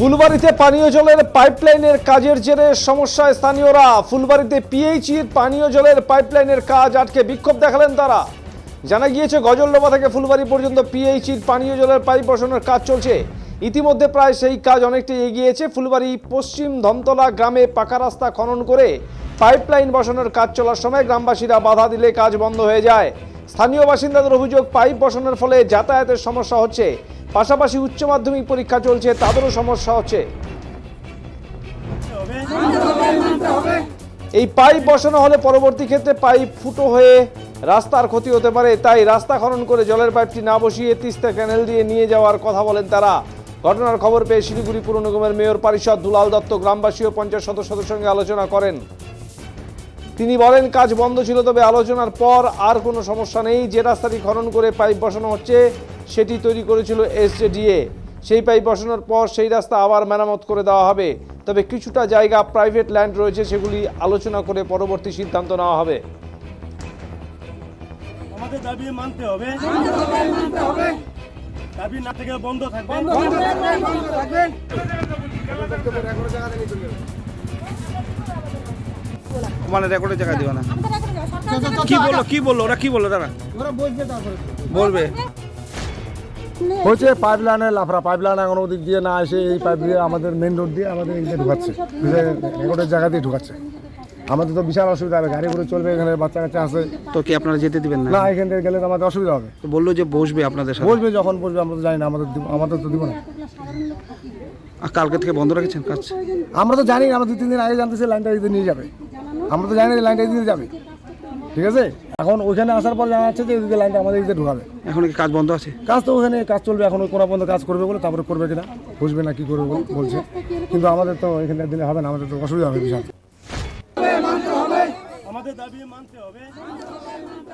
ফুলবাড়িতে পানীয় জলের পাইপলাইনের কাজের জেরে সমস্যায় স্থানীয়রা। ফুলবাড়িতে পিএইচির পানীয় জলের পাইপলাইনের কাজ আটকে বিক্ষোভ দেখালেন তারা। জানা গিয়েছে, গজলডোবা থেকে ফুলবাড়ি পর্যন্ত পিএইচির পানীয় জলের পাইপ বসানোর কাজ চলছে। ইতিমধ্যে প্রায় সেই কাজ অনেকটাই এগিয়েছে। ফুলবাড়ি পশ্চিম ধমতলা গ্রামে পাকা রাস্তা খনন করে পাইপলাইন বসানোর কাজ চলার সময় গ্রামবাসীরা বাধা দিলে কাজ বন্ধ হয়ে যায়। স্থানীয় বাসিন্দাদের অভিযোগ, পাইপ বসানোর ফলে যাতায়াতের সমস্যা হচ্ছে। পাশাপাশি উচ্চ মাধ্যমিক পরীক্ষা চলছে, তাদেরও সমস্যা হচ্ছে। এই পাইপ বসানো হলে পরবর্তী ক্ষেত্রে পাইপ ফুটো হয়ে রাস্তার ক্ষতি হতে পারে, তাই রাস্তা খনন করে জলের পাইপটি না বসিয়ে তিস্তা ক্যানেল দিয়ে নিয়ে যাওয়ার কথা বলেন তারা। ঘটনার খবর পেয়ে শিলিগুড়ি পুর নিগমের মেয়র পরিষদ দুলাল দত্ত গ্রামবাসী ও পঞ্চায়েত সদস্যদের সঙ্গে আলোচনা করেন। তিনি বলেন, কাজ বন্ধ ছিল, তবে আলোচনার পর আর কোনো সমস্যা নেই। যে রাস্তাটি খনন করে পাইপ বসানো হচ্ছে সেটি তৈরি করেছিল এসজেডিএ সেই পাইপ বসানোর পর সেই রাস্তা আবার মেরামত করে দেওয়া হবে। তবে কিছুটা জায়গা প্রাইভেট ল্যান্ড রয়েছে সেগুলি আলোচনা করে পরবর্তী সিদ্ধান্ত নেওয়া হবে। আমাদের দাবি মানতে হবে। দাবি না থেকে বন্ধ থাকবে। মানে রেকর্ডের জায়গা দিও না। কি বলল কি বলল ওরা কি বলল দাদা বলবে। হচ্ছে পাইপ লাইনের লাফরা পাইপ লাইন এখন ওদিক দিয়ে না এসে এই পাইপ দিয়ে আমাদের মেন রোড দিয়ে আমাদের এদিকে ঢুকাচ্ছে। রেকর্ডের জায়গা দিয়ে ঢুকাচ্ছে। আমাদের তো বিশাল অসুবিধা হবে গাড়ি করে চলবে এখানে বাচ্চা কাচ্চা আছে। তো কি আপনারা যেতে দিবেন না? না এখান থেকে গেলে তো আমাদের অসুবিধা হবে। তো বলল যে বসবে আপনাদের সাথে। বসবে যখন বসবে আমরা তো জানি না আমাদের আমাদের তো দিব না। আর কালকে থেকে বন্ধ রেখেছেন কাজ? আমরা তো জানি না আমরা দু তিন দিন আগে জানতেছি লাইনটা এদিকে নিয়ে যাবে। আমরা তো জানি না লাইনটা এদিকে যাবে। ঠিক আছে? এখন ওইখানে আসার পর জানা যাচ্ছে যে ওইদিকে লাইনটা আমাদের এদিকে ঢুকাবে। এখন কি কাজ বন্ধ আছে? কাজ তো ওখানে কাজ চলবে এখন ওই কোনো পর্যন্ত কাজ করবে বলে তারপরে করবে কিনা বুঝবে না কি করবে বলছে। কিন্তু আমাদের তো এখানে দিলে হবে না আমাদের তো অসুবিধা হবে বিশাল। আমাদের দাবি মানতে হবে।